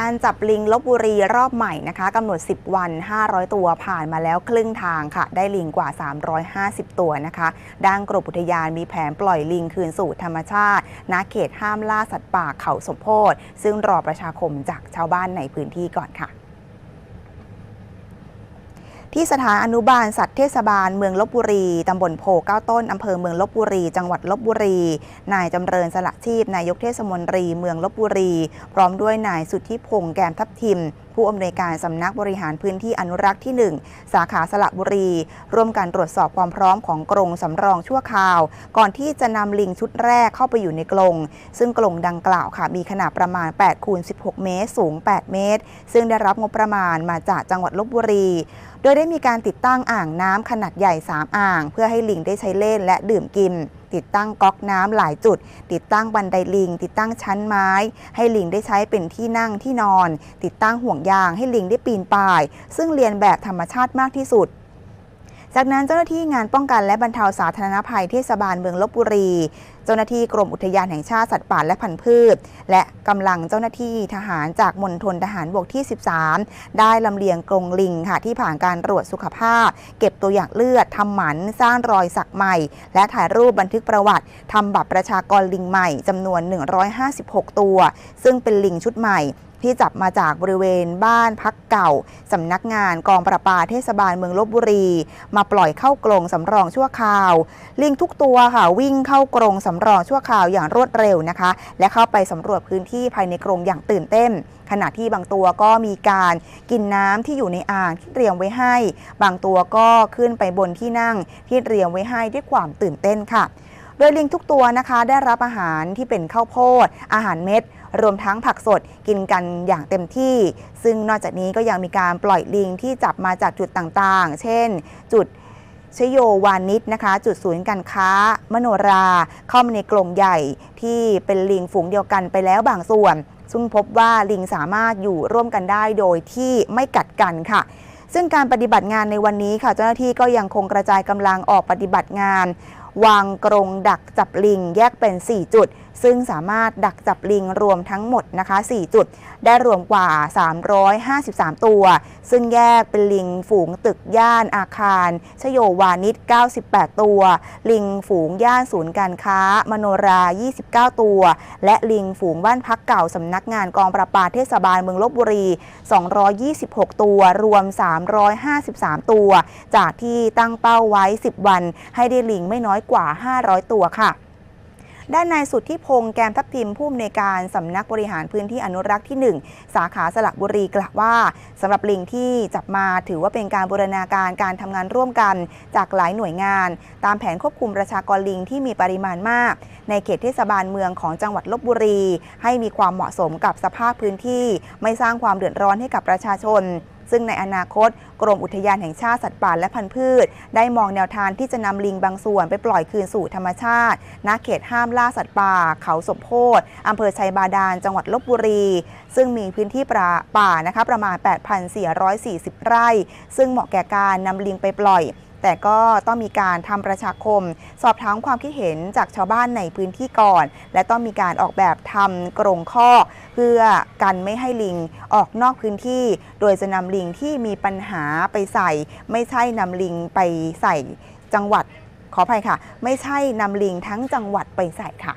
การจับลิงลบบุรีรอบใหม่นะคะกำหนด 10 วัน 500 ตัวผ่านมาแล้วครึ่งทางค่ะ ได้ลิงกว่า 350 ตัวนะคะด้านกรมอุทยานมีแผนปล่อยลิงคืนสู่ธรรมชาติณเขตห้ามล่าสัตว์ป่าเขาสมโพธิซึ่งรอประชาคมจากชาวบ้านในพื้นที่ก่อนค่ะ ที่สถานอนุบาลสัตว์เทศบาลเมืองลบบุรี ตำบลโพเก้าต้น อำเภอเมืองลบบุรี จังหวัดลบบุรี นายจำเริญสละชีพ นายกเทศมนตรี เมืองลบบุรี พร้อมด้วยนายสุทธิพงษ์แกมทับทิม ผู้อำนวยการสำนักบริหารพื้นที่อนุรักษ์ที่ 1 สาขาสระบุรี ร่วมกันตรวจสอบความพร้อมของกรงสำรองชั่วคราว ก่อนที่จะนำลิงชุดแรกเข้าไปอยู่ในกรงซึ่งกรงดังกล่าวค่ะมีขนาดประมาณ8คูณ16 เมตร สูง 8 เมตร ซึ่งได้รับงบประมาณมาจากจังหวัดลบบุรี โดยได้มีการติดตั้งอ่างน้ำขนาดใหญ่ 3 อ่าง เพื่อให้ลิงได้ใช้เล่นและดื่มกินติดตั้งก๊อกน้ำหลายจุด ติดตั้งบันไดลิง ติดตั้งชั้นไม้ ให้ลิงได้ใช้เป็นที่นั่งที่นอน ติดตั้งห่วงยางให้ลิงได้ปีนป่าย ซึ่งเรียนแบบธรรมชาติมากที่สุดจากนั้นเจ้าหน้าที่งานป้องกันและบรรเทาสาธารณภัยเทศบาลเมืองลบบุรี เจ้าหน้าที่กรมอุทยานแห่งชาติสัตว์ป่าและพันธุ์พืช และกำลังเจ้าหน้าที่ทหารจากมณฑลทหารบกที่ 13 ได้ลำเลียงกรงลิงค่ะที่ผ่านการตรวจสุขภาพ เก็บตัวอย่างเลือดทำหมันสร้างรอยสักใหม่ และถ่ายรูปบันทึกประวัติทำบัตรประชากรลิงใหม่จำนวน 156 ตัว ซึ่งเป็นลิงชุดใหม่ที่จับมาจากบริเวณบ้านพักเก่า สำนักงานกองประปาเทศบาลเมืองลบบุรี มาปล่อยเข้ากรงสำรองชั่วคราว ลิงทุกตัวค่ะวิ่งเข้ากรงสำรองชั่วคราวอย่างรวดเร็วนะคะ และเข้าไปสำรวจพื้นที่ภายในกรงอย่างตื่นเต้น ขณะที่บางตัวก็มีการกินน้ำที่อยู่ในอ่างที่เตรียมไว้ให้ บางตัวก็ขึ้นไปบนที่นั่งที่เตรียมไว้ให้ด้วยความตื่นเต้นค่ะโดยลิงทุกตัวนะคะได้รับอาหารที่เป็นข้าวโพด อาหารเม็ด รวมทั้งผักสดกินกันอย่างเต็มที่ ซึ่งนอกจากนี้ก็ยังมีการปล่อยลิงที่จับมาจากจุดต่างๆ เช่น จุด ชโยวานิชนะคะ จุดศูนย์การค้า มโนรา เข้ามาในกรงใหญ่ที่เป็นลิงฝูงเดียวกันไปแล้วบางส่วน ซึ่งพบว่าลิงสามารถอยู่ร่วมกันได้โดยที่ไม่กัดกันค่ะซึ่งการปฏิบัติงานในวันนี้ค่ะ เจ้าหน้าที่ก็ยังคงกระจายกำลังออกปฏิบัติงาน วางกรงดักจับลิงแยกเป็น 4 จุด ซึ่งสามารถดักจับลิงรวมทั้งหมดนะคะ 4 จุด ได้รวมกว่า 353 ตัว ซึ่งแยกเป็นลิงฝูงตึกย่านอาคาร ชโยวานิช 98 ตัว ลิงฝูงย่านศูนย์การค้า มโนรา 29 ตัว และลิงฝูงบ้านพักเก่าสำนักงานกองประปาเทศบาลเมืองลบบุรี 226 ตัว รวม 353 ตัว จากที่ตั้งเป้าไว้ 10 วัน ให้ได้ลิงไม่น้อยกว่า 500 ตัวค่ะ ด้านนายสุทธิพงษ์แกมทับทิมผู้อำนวยการสำนักบริหารพื้นที่อนุรักษ์ที่ 1 สาขาสระบุรีกล่าวว่าสำหรับลิงที่จับมาถือว่าเป็นการบูรณาการการทำงานร่วมกันจากหลายหน่วยงาน ตามแผนควบคุมประชากรลิงที่มีปริมาณมาก ในเขตเทศบาลเมืองของจังหวัดลบบุรี ให้มีความเหมาะสมกับสภาพพื้นที่ ไม่สร้างความเดือดร้อนให้กับประชาชน ซึ่งในอนาคตกรมอุทยานแห่งชาติสัตว์ป่าและพันธุ์พืช ได้มองแนวทางที่จะนำลิงบางส่วนไปปล่อยคืนสู่ธรรมชาติณเขตห้ามล่าสัตว์ป่า เขาสมโพธิอำเภอชัยบาดาล จังหวัดลบบุรี ซึ่งมีพื้นที่ป่าป่านะคะประมาณ 8,440 ไร่ ซึ่งเหมาะแก่การนำลิงไปปล่อย แต่ก็ต้องมีการทำประชาคม สอบถามความคิดเห็นจากชาวบ้านในพื้นที่ก่อน และต้องมีการออกแบบทำกรงข้อ เพื่อกันไม่ให้ลิงออกนอกพื้นที่ โดยจะนำลิงที่มีปัญหาไปใส่ ไม่ใช่นำลิงไปใส่จังหวัดขออภัยค่ะ ไม่ใช่นำลิงทั้งจังหวัดไปใส่ค่ะ